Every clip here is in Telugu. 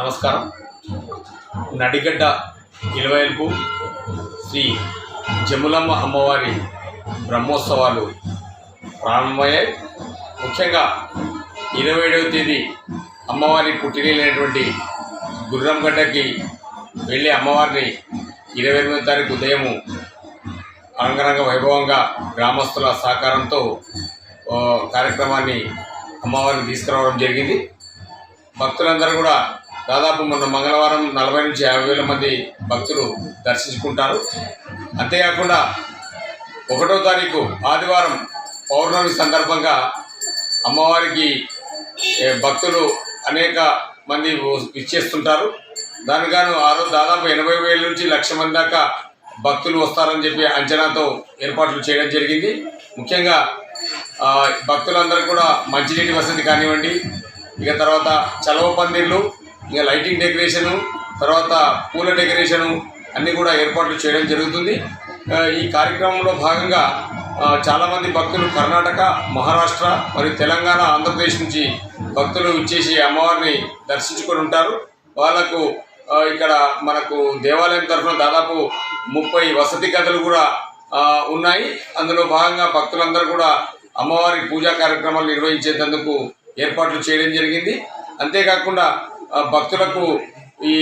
నమస్కారం. నడిగడ్డ ఇలవైపు శ్రీ జములమ్మ అమ్మవారి బ్రహ్మోత్సవాలు ప్రారంభమయ్యాయి. ముఖ్యంగా ఇరవై ఏడవ తేదీ అమ్మవారి పుట్టినటువంటి గుర్రంగడ్డకి వెళ్ళి అమ్మవారిని ఇరవై ఎనిమిదో తారీఖు ఉదయము అంగరంగ వైభవంగా గ్రామస్తుల సహకారంతో కార్యక్రమాన్ని అమ్మవారిని తీసుకురావడం జరిగింది. భక్తులందరూ కూడా దాదాపు మొన్న మంగళవారం నలభై నుంచి యాభై వేల మంది భక్తులు దర్శించుకుంటారు. అంతేకాకుండా ఒకటో తారీఖు ఆదివారం పౌర్ణమి సందర్భంగా అమ్మవారికి భక్తులు అనేక మంది ఇచ్చేస్తుంటారు దానికి ఆ రోజు దాదాపు ఎనభై వేల నుంచి లక్ష మంది దాకా భక్తులు వస్తారని చెప్పి అంచనాతో ఏర్పాట్లు చేయడం జరిగింది. ముఖ్యంగా భక్తులందరూ కూడా మంచినీటి వసతి కానివ్వండి ఇక తర్వాత చలవ పందిర్లు ఇక లైటింగ్ డెకరేషను తర్వాత పూల డెకరేషను అన్నీ కూడా ఏర్పాట్లు చేయడం జరుగుతుంది. ఈ కార్యక్రమంలో భాగంగా చాలామంది భక్తులు కర్ణాటక మహారాష్ట్ర మరియు తెలంగాణ ఆంధ్రప్రదేశ్ నుంచి భక్తులు ఇచ్చేసి అమ్మవారిని దర్శించుకొని ఉంటారు. వాళ్ళకు ఇక్కడ మనకు దేవాలయం తరఫున దాదాపు ముప్పై వసతి గదులు కూడా ఉన్నాయి. అందులో భాగంగా భక్తులందరూ కూడా అమ్మవారి పూజా కార్యక్రమాలు నిర్వహించేందుకు ఏర్పాట్లు చేయడం జరిగింది. అంతేకాకుండా భక్తులకు ఈ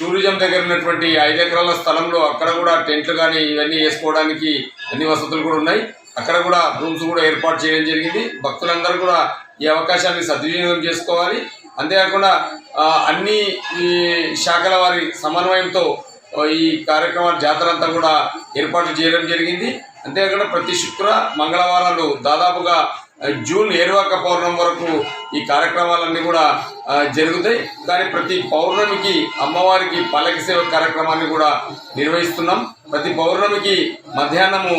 టూరిజం దగ్గర ఉన్నటువంటి ఐదు ఎకరాల స్థలంలో అక్కడ కూడా టెంట్లు కానీ ఇవన్నీ వేసుకోవడానికి అన్ని వసతులు కూడా ఉన్నాయి. అక్కడ కూడా రూమ్స్ కూడా ఏర్పాటు చేయడం జరిగింది. భక్తులందరూ కూడా ఈ అవకాశాన్ని సద్వినియోగం చేసుకోవాలి. అంతేకాకుండా అన్ని ఈ శాఖల వారి సమన్వయంతో ఈ కార్యక్రమాలు జాతర అంతా కూడా ఏర్పాటు చేయడం జరిగింది. అంతేకాకుండా ప్రతి శుక్ర మంగళవారాలు దాదాపుగా జూన్ ఏర్వాక పౌర్ణమి వరకు ఈ కార్యక్రమాలన్నీ కూడా జరుగుతాయి. కానీ ప్రతి పౌర్ణమికి అమ్మవారికి పల్లకి సేవ కార్యక్రమాన్ని కూడా నిర్వహిస్తున్నాం. ప్రతి పౌర్ణమికి మధ్యాహ్నము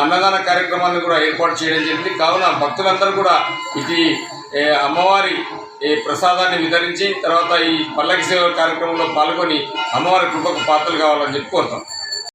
అన్నదాన కార్యక్రమాన్ని కూడా ఏర్పాటు చేయడం జరిగింది. కావున భక్తులందరూ కూడా ఇది అమ్మవారి ఈ ప్రసాదాన్ని వితరించి తర్వాత ఈ పల్లకి సేవ కార్యక్రమంలో పాల్గొని అమ్మవారి కృపకు పాత్రలు కావాలని చెప్పి కోరుతాం.